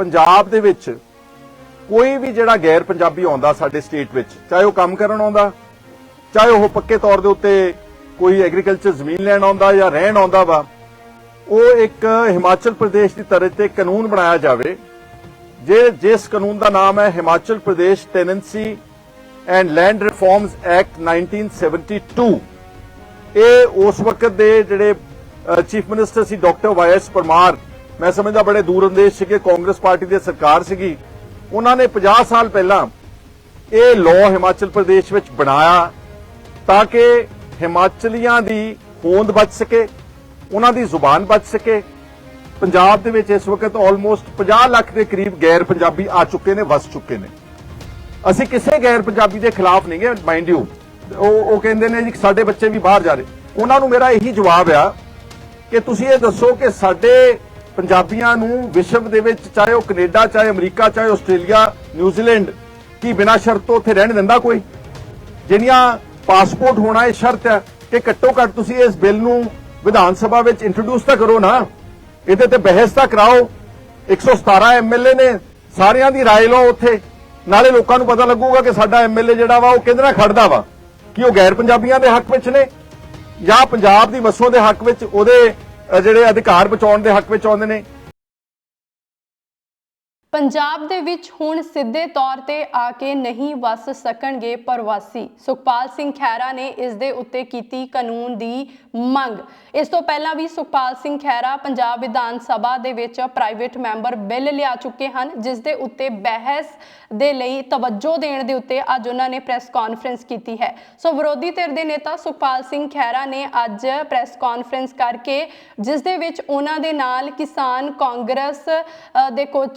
ਪੰਜਾਬ ਦੇ ਵਿੱਚ ਕੋਈ ਵੀ ਜਿਹੜਾ ਗੈਰ ਪੰਜਾਬੀ ਆਉਂਦਾ ਸਾਡੇ ਸਟੇਟ ਵਿੱਚ, ਚਾਹੇ ਉਹ ਕੰਮ ਕਰਨ ਆਉਂਦਾ, ਚਾਹੇ ਉਹ ਪੱਕੇ ਤੌਰ ਦੇ ਉੱਤੇ ਕੋਈ ਐਗਰੀਕਲਚਰ ਜ਼ਮੀਨ ਲੈਣ ਆਉਂਦਾ ਜਾਂ ਰਹਿਣ ਆਉਂਦਾ ਵਾ, ਉਹ ਇੱਕ ਹਿਮਾਚਲ ਪ੍ਰਦੇਸ਼ ਦੀ ਤਰਜ਼ ਤੇ ਕਾਨੂੰਨ ਬਣਾਇਆ ਜਾਵੇ। ਜੇ ਜਿਸ ਕਾਨੂੰਨ ਦਾ ਨਾਮ ਹੈ Himachal Pradesh tenancy and land reforms act 1972 ਇਹ ਉਸ ਵਕਤ ਦੇ ਜਿਹੜੇ ਚੀਫ ਮਿਨਿਸਟਰ ਸੀ ਡਾਕਟਰ ਵਾਈਐਸ ਪਰਮਾਰ ਮੈਂ ਸਮਝਦਾ ਬੜੇ ਦੂਰ ਅੰਦੇਸ਼ ਸੀਗੇ, ਕਾਂਗਰਸ ਪਾਰਟੀ ਦੀ ਸਰਕਾਰ ਸੀਗੀ। ਉਹਨਾਂ ਨੇ 50 ਸਾਲ ਪਹਿਲਾਂ ਇਹ ਲਾਅ ਹਿਮਾਚਲ ਪ੍ਰਦੇਸ਼ ਵਿੱਚ ਬਣਾਇਆ ਤਾਂ ਕਿ ਹਿਮਾਚਲੀਆਂ ਦੀ ਹੋਂਦ ਬਚ ਸਕੇ, ਉਹਨਾਂ ਦੀ ਜ਼ੁਬਾਨ ਬਚ ਸਕੇ। ਪੰਜਾਬ ਦੇ ਵਿੱਚ ਇਸ ਵਕਤ ਆਲਮੋਸਟ 50 ਲੱਖ ਦੇ ਕਰੀਬ ਗੈਰ ਪੰਜਾਬੀ ਆ ਚੁੱਕੇ ਨੇ, ਵਸ ਚੁੱਕੇ ਨੇ। ਅਸੀਂ ਕਿਸੇ ਗੈਰ ਪੰਜਾਬੀ ਦੇ ਖਿਲਾਫ ਨਹੀਂ ਗਏ ਮਾਈਂਡ ਯੂ ਉਹ ਉਹ ਕਹਿੰਦੇ ਨੇ ਜੀ, ਸਾਡੇ ਬੱਚੇ ਵੀ ਬਾਹਰ ਜਾ ਰਹੇ। ਉਹਨਾਂ ਨੂੰ ਮੇਰਾ ਇਹੀ ਜਵਾਬ ਆ ਕਿ ਤੁਸੀਂ ਇਹ ਦੱਸੋ ਕਿ ਸਾਡੇ ਪੰਜਾਬੀਆਂ ਨੂੰ ਵਿਸ਼ਵ ਦੇ ਵਿੱਚ ਚਾਹੇ ਉਹ ਕੈਨੇਡਾ ਚਾਹੇ ਅਮਰੀਕਾ ਚਾਹੇ ਆਸਟ੍ਰੇਲੀਆ ਨਿਊਜ਼ੀਲੈਂਡ ਕੀ ਬਿਨਾਂ ਸ਼ਰਤ ਤੋਂ ਉੱਥੇ ਰਹਿਣ ਦਿੰਦਾ ਕੋਈ ਜਿਹੜੀਆਂ ਪਾਸਪੋਰਟ ਹੋਣਾ ਇਹ ਸ਼ਰਤ ਹੈ ਕਿ ਘੱਟੋ ਘੱਟ ਤੁਸੀਂ ਇਸ ਬਿੱਲ ਨੂੰ ਵਿਧਾਨ ਸਭਾ ਵਿੱਚ ਇੰਟਰੋਡਿਊਸ ਤਾਂ ਕਰੋ ਨਾ ਇਹਦੇ ਤੇ ਬਹਿਸ ਤਾਂ ਕਰਾਓ 117 ਐਮਐਲਏ ਨੇ ਸਾਰਿਆਂ ਦੀ رائے ਲਓ ਉੱਥੇ ਨਾਲੇ ਲੋਕਾਂ ਨੂੰ ਪਤਾ ਲੱਗੂਗਾ ਕਿ ਸਾਡਾ ਐਮਐਲਏ ਜਿਹੜਾ ਵਾ ਉਹ ਕਿਹਦੇ ਨਾਲ ਖੜਦਾ ਵਾ ਕਿ ਉਹ ਗੈਰ ਪੰਜਾਬੀਆਂ ਦੇ ਹੱਕ ਵਿੱਚ ਨੇ ਜਾਂ ਪੰਜਾਬ ਦੀ ਵਸੋਂ ਦੇ ਹੱਕ ਵਿੱਚ ਉਹਦੇ ਅ, ਜਿਹੜੇ ਅਧਿਕਾਰ ਬਚਾਉਣ ਦੇ ਹੱਕ ਵਿੱਚ ਆਉਂਦੇ ਨੇ ਪੰਜਾਬ ਦੇ ਵਿੱਚ ਹੁਣ ਸਿੱਧੇ ਤੌਰ ਤੇ ਆ ਕੇ ਨਹੀਂ ਵਸ ਸਕਣਗੇ ਪ੍ਰਵਾਸੀ। ਸੁਖਪਾਲ ਸਿੰਘ ਖਹਿਰਾ ਨੇ ਇਸ ਦੇ ਉੱਤੇ ਕੀਤੀ ਕਾਨੂੰਨ ਦੀ ਮੰਗ। ਇਸ ਤੋਂ ਪਹਿਲਾਂ ਵੀ ਸੁਖਪਾਲ ਸਿੰਘ ਖਹਿਰਾ ਪੰਜਾਬ ਵਿਧਾਨ ਸਭਾ ਦੇ ਵਿੱਚ ਪ੍ਰਾਈਵੇਟ ਮੈਂਬਰ ਬਿੱਲ ਲਿਆ ਚੁੱਕੇ ਹਨ, ਜਿਸ ਦੇ ਉੱਤੇ ਬਹਿਸ ਦੇ ਲਈ ਤਵੱਜੋ ਦੇਣ ਦੇ ਉੱਤੇ ਅੱਜ ਉਹਨਾਂ ਨੇ ਪ੍ਰੈਸ ਕਾਨਫਰੰਸ ਕੀਤੀ ਹੈ। ਸੋ ਵਿਰੋਧੀ ਧਿਰ ਦੇ ਨੇਤਾ ਸੁਖਪਾਲ ਸਿੰਘ ਖਹਿਰਾ ਨੇ ਅੱਜ ਪ੍ਰੈਸ ਕਾਨਫਰੰਸ ਕਰਕੇ ਜਿਸ ਦੇ ਵਿੱਚ ਉਹਨਾਂ ਦੇ ਨਾਲ ਕਿਸਾਨ ਕਾਂਗਰਸ ਦੇ ਕੁਝ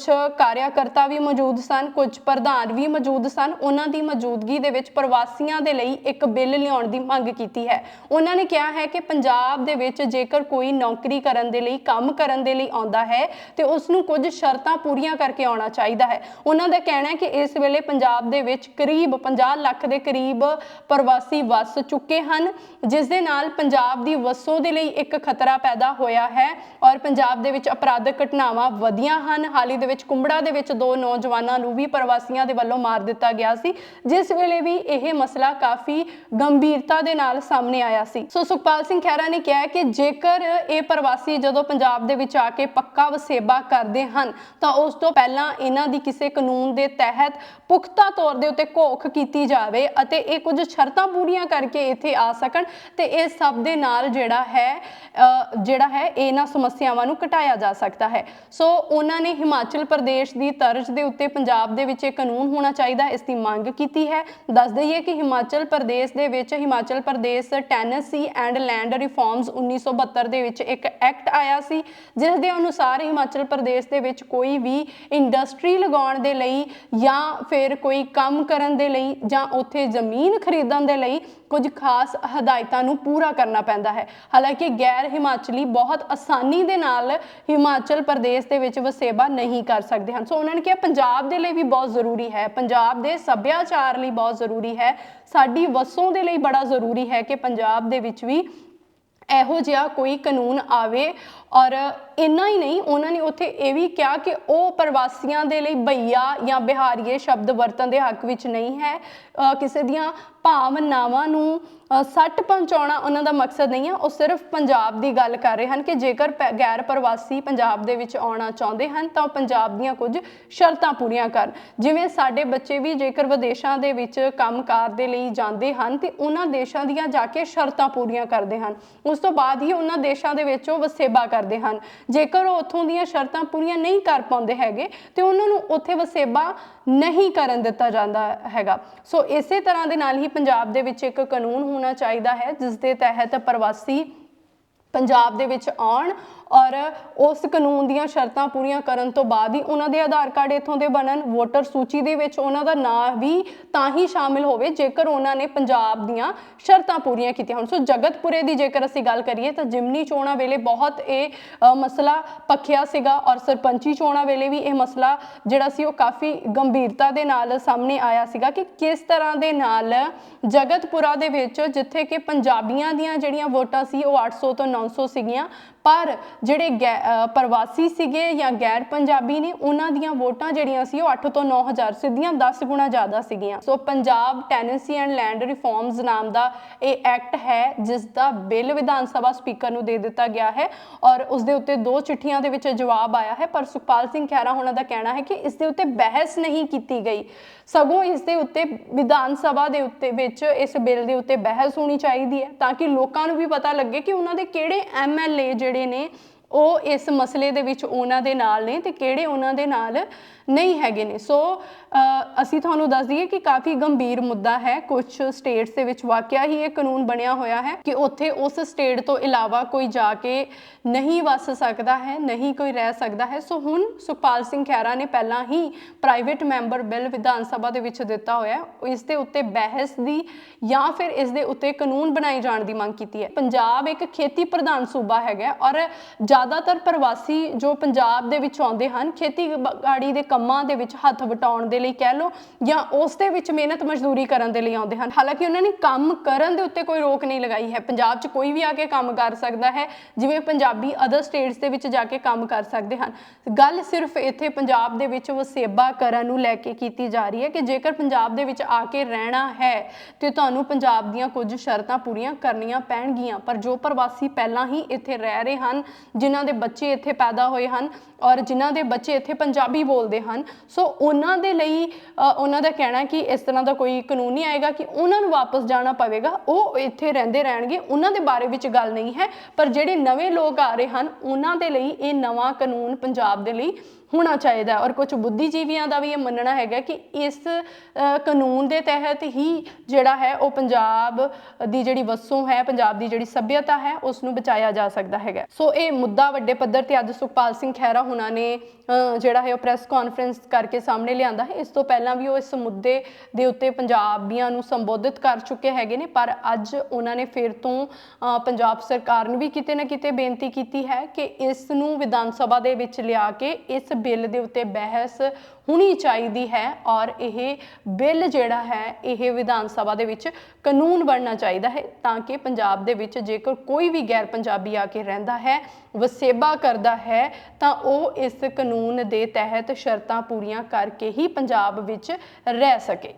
ਕਾਰਿਆਕਰਤਾ ਵੀ ਮੌਜੂਦ ਸਨ, ਕੁਝ ਪ੍ਰਧਾਨ ਵੀ ਮੌਜੂਦ ਸਨ। ਉਹਨਾਂ ਦੀ ਮੌਜੂਦਗੀ ਦੇ ਵਿੱਚ ਪ੍ਰਵਾਸੀਆਂ ਦੇ ਲਈ ਇੱਕ ਬਿੱਲ ਲਿਆਉਣ ਦੀ ਮੰਗ ਕੀਤੀ ਹੈ। ਉਹਨਾਂ ਨੇ ਕਿਹਾ ਹੈ ਕਿ ਪੰਜਾਬ ਦੇ ਵਿੱਚ ਜੇਕਰ ਕੋਈ ਨੌਕਰੀ ਕਰਨ ਦੇ ਲਈ, ਕੰਮ ਕਰਨ ਦੇ ਲਈ ਆਉਂਦਾ ਹੈ, ਤੇ ਉਸ ਨੂੰ ਕੁਝ ਸ਼ਰਤਾਂ ਪੂਰੀਆਂ ਕਰਕੇ ਆਉਣਾ ਚਾਹੀਦਾ ਹੈ। ਉਹਨਾਂ ਦਾ ਕਹਿਣਾ ਹੈ ਕਿ ਇਸ ਵੇਲੇ ਪੰਜਾਬ ਦੇ ਵਿੱਚ ਕਰੀਬ 50 ਲੱਖ ਦੇ ਕਰੀਬ ਪ੍ਰਵਾਸੀ ਵਸ ਚੁੱਕੇ ਹਨ, ਜਿਸ ਦੇ ਨਾਲ ਪੰਜਾਬ ਦੀ ਵਸੋਂ ਦੇ ਲਈ ਇੱਕ ਖਤਰਾ ਪੈਦਾ ਹੋਇਆ ਹੈ ਔਰ ਪੰਜਾਬ ਦੇ ਵਿੱਚ ਅਪਰਾਧਕ ਘਟਨਾਵਾਂ ਵਧੀਆਂ ਹਨ। ਹਾਲ ਹੀ ਦੇ ਵਿੱਚ ਕੁੰਬੜਾ ਦੇ ਵਿੱਚ ਦੋ ਨੌਜਵਾਨਾਂ ਨੂੰ ਵੀ ਪ੍ਰਵਾਸੀਆਂ ਦੇ ਵੱਲੋਂ ਮਾਰ ਦਿੱਤਾ ਗਿਆ ਸੀ ਜਿਸ ਵੇਲੇ ਵੀ ਇਹ ਮਸਲਾ ਕਾਫੀ ਗੰਭੀਰਤਾ ਦੇ ਨਾਲ ਸਾਹਮਣੇ ਆਇਆ ਸੀ। ਸੋ ਸੁਖਪਾਲ ਸਿੰਘ ਖਹਿਰਾ ਨੇ ਕਿਹਾ ਕਿ ਜੇਕਰ ਇਹ ਪ੍ਰਵਾਸੀ ਜਦੋਂ ਪੰਜਾਬ ਦੇ ਵਿੱਚ ਆ ਕੇ ਪੱਕਾ ਵਸੇਬਾ ਕਰਦੇ ਹਨ ਤਾਂ ਉਸ ਤੋਂ ਪਹਿਲਾਂ ਇਹਨਾਂ ਦੀ ਕਿਸੇ ਕਾਨੂੰਨ ਦੇ ਤਹਿਤ ਪੁਖਤਾ ਤੌਰ ਦੇ ਉੱਤੇ ਘੋਖ ਕੀਤੀ ਜਾਵੇ ਅਤੇ ਇਹ ਕੁਝ ਸ਼ਰਤਾਂ ਪੂਰੀਆਂ ਕਰਕੇ ਇੱਥੇ ਆ ਸਕਣ ਤੇ ਇਹ ਸਭ ਦੇ ਨਾਲ ਜਿਹੜਾ ਹੈ ਅ, ਜਿਹੜਾ ਹੈ ਇਹਨਾਂ ਸਮੱਸਿਆਵਾਂ ਨੂੰ ਘਟਾਇਆ ਜਾ ਸਕਦਾ ਹੈ। ਸੋ ਉਹਨਾਂ ਨੇ ਹਿਮਾਚਲ ਪ੍ਰਦੇਸ਼ ਦੀ ਤਰਜ਼ ਦੇ ਉੱਤੇ ਪੰਜਾਬ ਦੇ ਵਿੱਚ ਇਹ ਕਾਨੂੰਨ ਹੋਣਾ ਚਾਹੀਦਾ, ਇਸ ਦੀ ਮੰਗ ਕੀਤੀ ਹੈ। ਦੱਸ ਦਈਏ ਕਿ ਹਿਮਾਚਲ ਪ੍ਰਦੇਸ਼ ਦੇ ਵਿੱਚ Himachal Pradesh tenancy and land reforms 1972 ਦੇ ਵਿੱਚ ਇੱਕ ਐਕਟ ਆਇਆ ਸੀ, ਜਿਸ ਦੇ ਅਨੁਸਾਰ ਹਿਮਾਚਲ ਪ੍ਰਦੇਸ਼ ਦੇ ਵਿੱਚ ਕੋਈ ਵੀ ਇੰਡਸਟਰੀ ਲਗਾਉਣ ਦੇ ਲਈ ਜਾਂ ਫਿਰ ਕੋਈ ਕੰਮ ਕਰਨ ਦੇ ਲਈ ਜਾਂ ਉੱਥੇ ਜ਼ਮੀਨ ਖਰੀਦਣ ਦੇ ਲਈ ਕੁਝ ਖਾਸ ਹਦਾਇਤਾਂ ਨੂੰ ਪੂਰਾ ਕਰਨਾ ਪੈਂਦਾ ਹੈ। ਹਾਲਾਂਕਿ ਗੈਰ ਹਿਮਾਚਲੀ ਬਹੁਤ ਆਸਾਨੀ ਦੇ ਨਾਲ ਹਿਮਾਚਲ ਪ੍ਰਦੇਸ਼ ਦੇ ਵਿੱਚ ਵਸੇਬਾ ਨਹੀਂ ਕਰ ਸਕਦੇ ਹਨ। ਸੋ ਉਹਨਾਂ ਨੇ ਕਿਹਾ, ਪੰਜਾਬ ਦੇ ਲਈ ਵੀ ਬਹੁਤ ਜ਼ਰੂਰੀ ਹੈ। ਪੰਜਾਬ ਦੇ ਸੱਭਿਆਚਾਰ ਲਈ ਬਹੁਤ ਜ਼ਰੂਰੀ ਹੈ। ਸਾਡੀ ਵਸੋਂ ਦੇ ਲਈ ਬੜਾ ਜ਼ਰੂਰੀ ਹੈ ਕਿ ਪੰਜਾਬ ਦੇ ਵਿੱਚ ਵੀ ਇਹੋ ਜਿਹਾ ਕੋਈ ਕਾਨੂੰਨ ਆਵੇ ਔਰ ਇੰਨਾ ਹੀ ਨਹੀਂ, ਉਹਨਾਂ ਨੇ ਉੱਥੇ ਇਹ ਵੀ ਕਿਹਾ ਕਿ ਉਹ ਪ੍ਰਵਾਸੀਆਂ ਦੇ ਲਈ ਭਈਆ ਜਾਂ ਬਿਹਾਰੀਏ ਸ਼ਬਦ ਵਰਤਨ ਦੇ ਹੱਕ ਵਿੱਚ ਨਹੀਂ ਹੈ। ਕਿਸੇ ਦੀਆਂ ਭਾਵਨਾਵਾਂ ਨੂੰ ਸੱਟ ਪਹੁੰਚਾਉਣਾ ਉਹਨਾਂ ਦਾ ਮਕਸਦ ਨਹੀਂ ਹੈ। ਉਹ ਸਿਰਫ ਪੰਜਾਬ ਦੀ ਗੱਲ ਕਰ ਰਹੇ ਹਨ ਕਿ ਜੇਕਰ ਪ- ਗੈਰ ਪ੍ਰਵਾਸੀ ਪੰਜਾਬ ਦੇ ਵਿੱਚ ਆਉਣਾ ਚਾਹੁੰਦੇ ਹਨ, ਤਾਂ ਉਹ ਪੰਜਾਬ ਦੀਆਂ ਕੁਝ ਸ਼ਰਤਾਂ ਪੂਰੀਆਂ ਕਰਨ। ਜਿਵੇਂ ਸਾਡੇ ਬੱਚੇ ਵੀ ਜੇਕਰ ਵਿਦੇਸ਼ਾਂ ਦੇ ਵਿੱਚ ਕੰਮਕਾਰ ਦੇ ਲਈ ਜਾਂਦੇ ਹਨ, ਤੇ ਉਹਨਾਂ ਦੇਸ਼ਾਂ ਦੀਆਂ ਜਾ ਕੇ ਸ਼ਰਤਾਂ ਪੂਰੀਆਂ ਕਰਦੇ ਹਨ। ਉਸ ਤੋਂ ਬਾਅਦ ਹੀ ਉਹਨਾਂ ਦੇਸ਼ਾਂ ਦੇ ਵਿੱਚ ਉਹ ਵਸੇਬਾ ਕਰ ਕਰਦੇ ਹਨ। ਜੇਕਰ ਉਹ ਉੱਥੋਂ ਦੀਆਂ ਸ਼ਰਤਾਂ ਪੂਰੀਆਂ ਨਹੀਂ ਕਰ ਪਾਉਂਦੇ ਹੈਗੇ, ਤੇ ਉਹਨਾਂ ਨੂੰ ਉੱਥੇ ਵਸੇਬਾ ਨਹੀਂ ਕਰਨ ਦਿੱਤਾ ਜਾਂਦਾ ਹੈਗਾ। ਸੋ ਇਸੇ ਤਰ੍ਹਾਂ ਦੇ ਨਾਲ ਹੀ ਪੰਜਾਬ ਦੇ ਵਿੱਚ ਇੱਕ ਕਾਨੂੰਨ ਹੋਣਾ ਚਾਹੀਦਾ ਹੈ, ਜਿਸ ਦੇ ਤਹਿਤ ਪ੍ਰਵਾਸੀ ਪੰਜਾਬ ਦੇ ਵਿੱਚ ਆਉਣ ਔਰ ਉਸ ਕਾਨੂੰਨ ਦੀਆਂ ਸ਼ਰਤਾਂ ਪੂਰੀਆਂ ਕਰਨ ਤੋਂ ਬਾਅਦ ਹੀ ਉਹਨਾਂ ਦੇ ਆਧਾਰ ਕਾਰਡ ਇਥੋਂ ਦੇ ਬਣਨ, ਵੋਟਰ ਸੂਚੀ ਦੇ ਵਿੱਚ ਉਹਨਾਂ ਦਾ ਨਾਂ ਵੀ ਤਾਂ ਹੀ ਸ਼ਾਮਿਲ ਹੋਵੇ, ਜੇਕਰ ਉਹਨਾਂ ਨੇ ਪੰਜਾਬ ਦੀਆਂ ਸ਼ਰਤਾਂ ਪੂਰੀਆਂ ਕੀਤੀਆਂ ਹੋਣ। ਸੋ ਜਗਤਪੁਰੇ ਦੀ ਜੇਕਰ ਅਸੀਂ ਗੱਲ ਕਰੀਏ ਤਾਂ ਜਿਮਨੀ ਚੋਣਾਂ ਵੇਲੇ ਬਹੁਤ ਇਹ ਮਸਲਾ ਪੱਖਿਆ ਸੀਗਾ ਔਰ ਸਰਪੰਚੀ ਚੋਣਾਂ ਵੇਲੇ ਵੀ ਇਹ ਮਸਲਾ ਜਿਹੜਾ ਸੀ ਉਹ ਕਾਫੀ ਗੰਭੀਰਤਾ ਦੇ ਨਾਲ ਸਾਹਮਣੇ ਆਇਆ ਸੀਗਾ ਕਿ ਕਿਸ ਤਰ੍ਹਾਂ ਦੇ ਨਾਲ ਜਗਤਪੁਰਾ ਦੇ ਵਿੱਚ ਜਿੱਥੇ ਕਿ ਪੰਜਾਬੀਆਂ ਦੀਆਂ ਜਿਹੜੀਆਂ ਵੋਟਾਂ ਸੀ ਉਹ 800 ਤੋਂ 900 ਸੀਗੀਆਂ ਪਰ ਜਿਹੜੇ ਗੈ- ਪ੍ਰਵਾਸੀ ਸੀਗੇ ਜਾਂ ਗੈਰ ਪੰਜਾਬੀ ਨੇ, ਉਹਨਾਂ ਦੀਆਂ ਵੋਟਾਂ ਜਿਹੜੀਆਂ ਸੀ, ਉਹ 8 ਤੋਂ 9000 ਸਿੱਧੀਆਂ 10 ਗੁਣਾ ਜ਼ਿਆਦਾ ਸੀਗੀਆਂ। So Punjab tenancy and land reforms ਨਾਮ ਦਾ ਇਹ ਐਕਟ ਹੈ, ਜਿਸ ਦਾ ਬਿੱਲ ਵਿਧਾਨ ਸਭਾ ਸਪੀਕਰ ਨੂੰ ਦੇ ਦਿੱਤਾ ਗਿਆ ਹੈ ਔਰ ਉਸ ਦੇ ਉੱਤੇ ਦੋ ਚਿੱਠੀਆਂ ਦੇ ਵਿੱਚ ਜਵਾਬ ਆਇਆ ਹੈ। ਪਰ ਸੁਖਪਾਲ ਸਿੰਘ ਖਹਿਰਾ, ਉਹਨਾਂ ਦਾ ਕਹਿਣਾ ਹੈ ਕਿ ਇਸ ਦੇ ਉੱਤੇ ਬਹਿਸ ਨਹੀਂ ਕੀਤੀ ਗਈ। ਸਗੋਂ ਇਸ ਦੇ ਉੱਤੇ ਵਿਧਾਨ ਸਭਾ ਦੇ ਉੱਤੇ ਵਿੱਚ ਇਸ ਬਿੱਲ ਦੇ ਉੱਤੇ ਬਹਿਸ ਹੋਣੀ ਚਾਹੀਦੀ ਹੈ, ਤਾਂ ਕਿ ਲੋਕਾਂ ਨੂੰ ਵੀ ਪਤਾ ਲੱਗੇ ਕਿ ਉਹਨਾਂ ਦੇ ਕਿਹੜੇ ਐਮਐਲਏ ਜਿਹੜੇ ਜਿਹੜੇ ਨੇ, ਉਹ ਇਸ ਮਸਲੇ ਦੇ ਵਿੱਚ ਉਹਨਾਂ ਦੇ ਨਾਲ ਨੇ ਤੇ ਕਿਹੜੇ ਉਹਨਾਂ ਦੇ ਨਾਲ ਨਹੀਂ ਹੈਗੇ ਨੇ। ਸੋ ਅਸੀਂ ਤੁਹਾਨੂੰ ਦੱਸ ਦਈਏ ਕਿ ਕਾਫੀ ਗੰਭੀਰ ਮੁੱਦਾ ਹੈ। ਕੁਝ ਸਟੇਟਸ ਦੇ ਵਿੱਚ ਵਾਕਿਆ ਹੀ ਇਹ ਕਾਨੂੰਨ ਬਣਿਆ ਹੋਇਆ ਹੈ ਕਿ ਉੱਥੇ ਉਸ ਸਟੇਟ ਤੋਂ ਇਲਾਵਾ ਕੋਈ ਜਾ ਕੇ ਨਹੀਂ ਵਸ ਸਕਦਾ ਹੈ, ਨਹੀਂ ਕੋਈ ਰਹਿ ਸਕਦਾ ਹੈ। ਸੋ ਹੁਣ ਸੁਖਪਾਲ ਸਿੰਘ ਖਹਿਰਾ ਨੇ ਪਹਿਲਾਂ ਹੀ private member bill Vidhan Sabha ਦੇ ਵਿੱਚ ਦਿੱਤਾ ਹੋਇਆ ਹੈ। ਇਸ ਦੇ ਉੱਤੇ ਬਹਿਸ ਦੀ ਜਾਂ ਫਿਰ ਇਸ ਦੇ ਉੱਤੇ ਕਾਨੂੰਨ ਬਣਾਏ ਜਾਣ ਦੀ ਮੰਗ ਕੀਤੀ ਹੈ। ਪੰਜਾਬ ਇੱਕ ਖੇਤੀ ਪ੍ਰਧਾਨ ਸੂਬਾ ਹੈਗਾ ਔਰ ਜ਼ਿਆਦਾਤਰ ਪ੍ਰਵਾਸੀ ਜੋ ਪੰਜਾਬ ਦੇ ਵਿੱਚ ਆਉਂਦੇ ਹਨ, ਖੇਤੀਬਾੜੀ ਦੇ ਕੰਮਾਂ ਦੇ ਵਿੱਚ ਹੱਥ ਵਟਾਉਣ ਦੇ ਲਈ ਕਹਿ ਲਓ ਜਾਂ ਉਸ ਦੇ ਵਿੱਚ ਮਿਹਨਤ ਮਜ਼ਦੂਰੀ ਕਰਨ ਦੇ ਲਈ ਆਉਂਦੇ ਹਨ। ਹਾਲਾਂਕਿ ਉਹਨਾਂ ਨੇ ਕੰਮ ਕਰਨ ਦੇ ਉੱਤੇ ਕੋਈ ਰੋਕ ਨਹੀਂ ਲਗਾਈ ਹੈ। ਪੰਜਾਬ 'ਚ ਕੋਈ ਵੀ ਆ ਕੇ ਕੰਮ ਕਰ ਸਕਦਾ ਹੈ, ਜਿਵੇਂ ਪੰਜਾਬੀ ਅਦਰ ਸਟੇਟਸ ਦੇ ਵਿੱਚ ਜਾ ਕੇ ਕੰਮ ਕਰ ਸਕਦੇ ਹਨ। ਗੱਲ ਸਿਰਫ ਇੱਥੇ ਪੰਜਾਬ ਦੇ ਵਿੱਚ ਵਸੇਬਾ ਕਰਨ ਨੂੰ ਲੈ ਕੇ ਕੀਤੀ ਜਾ ਰਹੀ ਹੈ ਕਿ ਜੇਕਰ ਪੰਜਾਬ ਦੇ ਵਿੱਚ ਆ ਕੇ ਰਹਿਣਾ ਹੈ ਤੇ ਤੁਹਾਨੂੰ ਪੰਜਾਬ ਦੀਆਂ ਕੁਝ ਸ਼ਰਤਾਂ ਪੂਰੀਆਂ ਕਰਨੀਆਂ ਪੈਣਗੀਆਂ। ਪਰ ਜੋ ਪ੍ਰਵਾਸੀ ਪਹਿਲਾਂ ਹੀ ਇੱਥੇ ਰਹਿ ਰਹੇ ਹਨ, ਜਿਨ੍ਹਾਂ ਦੇ ਬੱਚੇ ਇੱਥੇ ਪੈਦਾ ਹੋਏ ਹਨ ਔਰ ਜਿਨ੍ਹਾਂ ਦੇ ਬੱਚੇ ਇੱਥੇ ਪੰਜਾਬੀ ਬੋਲਦੇ ਹਨ। ਸੋ ਉਹਨਾਂ ਦੇ ਲਈ ਅ, ਉਹਨਾਂ ਦਾ ਕਹਿਣਾ ਕਿ ਇਸ ਤਰ੍ਹਾਂ ਦਾ ਕੋਈ ਕਾਨੂੰਨ ਨਹੀਂ ਆਏਗਾ ਕਿ ਉਹਨਾਂ ਨੂੰ ਵਾਪਸ ਜਾਣਾ ਪਵੇਗਾ। ਉਹ ਇੱਥੇ ਰਹਿੰਦੇ ਰਹਿਣਗੇ। ਉਹਨਾਂ ਦੇ ਬਾਰੇ ਵਿੱਚ ਗੱਲ ਨਹੀਂ ਹੈ। ਪਰ ਜਿਹੜੇ ਨਵੇਂ ਲੋਕ ਆ ਰਹੇ ਹਨ ਉਹਨਾਂ ਦੇ ਲਈ ਇਹ ਨਵਾਂ ਕਾਨੂੰਨ ਪੰਜਾਬ ਦੇ ਲਈ ਹੋਣਾ ਚਾਹੀਦਾ ਔਰ ਕੁਝ ਬੁੱਧੀਜੀਵੀਆਂ ਦਾ ਵੀ ਇਹ ਮੰਨਣਾ ਹੈਗਾ ਕਿ ਇਸ ਕਾਨੂੰਨ ਦੇ ਤਹਿਤ ਹੀ ਜਿਹੜਾ ਹੈ ਉਹ ਪੰਜਾਬ ਦੀ ਜਿਹੜੀ ਵਸੋਂ ਹੈ, ਪੰਜਾਬ ਦੀ ਜਿਹੜੀ ਸੱਭਿਅਤਾ ਹੈ ਉਸ ਨੂੰ ਬਚਾਇਆ ਜਾ ਸਕਦਾ ਹੈਗਾ ਸੋ ਇਹ ਮੁੱਦਾ ਵੱਡੇ ਪੱਧਰ ਤੇ ਅੱਜ ਸੁਖਪਾਲ ਸਿੰਘ ਖਹਿਰਾ ਹੁਣਾਂ ਨੇ ਜਿਹੜਾ ਹੈ ਉਹ ਪ੍ਰੈਸ ਕਾਨਫਰੰਸ ਕਰਕੇ ਸਾਹਮਣੇ ਲਿਆਂਦਾ ਹੈ। ਇਸ ਤੋਂ ਪਹਿਲਾਂ ਵੀ ਉਹ ਇਸ ਮੁੱਦੇ ਦੇ ਉੱਤੇ ਪੰਜਾਬੀਆਂ ਨੂੰ ਸੰਬੋਧਿਤ ਕਰ ਚੁੱਕੇ ਹੈਗੇ ਨੇ, ਪਰ ਅੱਜ ਉਹਨਾਂ ਨੇ ਫਿਰ ਤੋਂ ਪੰਜਾਬ ਸਰਕਾਰ ਨੂੰ ਵੀ ਕਿਤੇ ਨਾ ਕਿਤੇ ਬੇਨਤੀ ਕੀਤੀ ਹੈ ਕਿ ਇਸ ਨੂੰ ਵਿਧਾਨ ਸਭਾ ਦੇ ਵਿੱਚ ਲਿਆ ਕੇ ਇਸ ਬਿੱਲ ਦੇ ਉੱਤੇ ਬਹਿਸ ਹੋਣੀ ਚਾਹੀਦੀ ਹੈ ਔਰ ਇਹ ਬਿੱਲ ਜਿਹੜਾ ਹੈ, ਇਹ ਵਿਧਾਨ ਸਭਾ ਦੇ ਵਿੱਚ ਕਾਨੂੰਨ ਬਣਨਾ ਚਾਹੀਦਾ ਹੈ ਤਾਂ ਕਿ ਪੰਜਾਬ ਦੇ ਵਿੱਚ ਜੇਕਰ ਕੋਈ ਵੀ ਗੈਰ ਪੰਜਾਬੀ ਆ ਕੇ ਰਹਿੰਦਾ ਹੈ, ਵਸੇਬਾ ਕਰਦਾ ਹੈ, ਤਾਂ ਉਹ ਇਸ ਕਾਨੂੰਨ ਦੇ ਤਹਿਤ ਸ਼ਰਤਾਂ ਪੂਰੀਆਂ ਕਰਕੇ ਹੀ ਪੰਜਾਬ ਵਿੱਚ ਰਹਿ ਸਕੇ।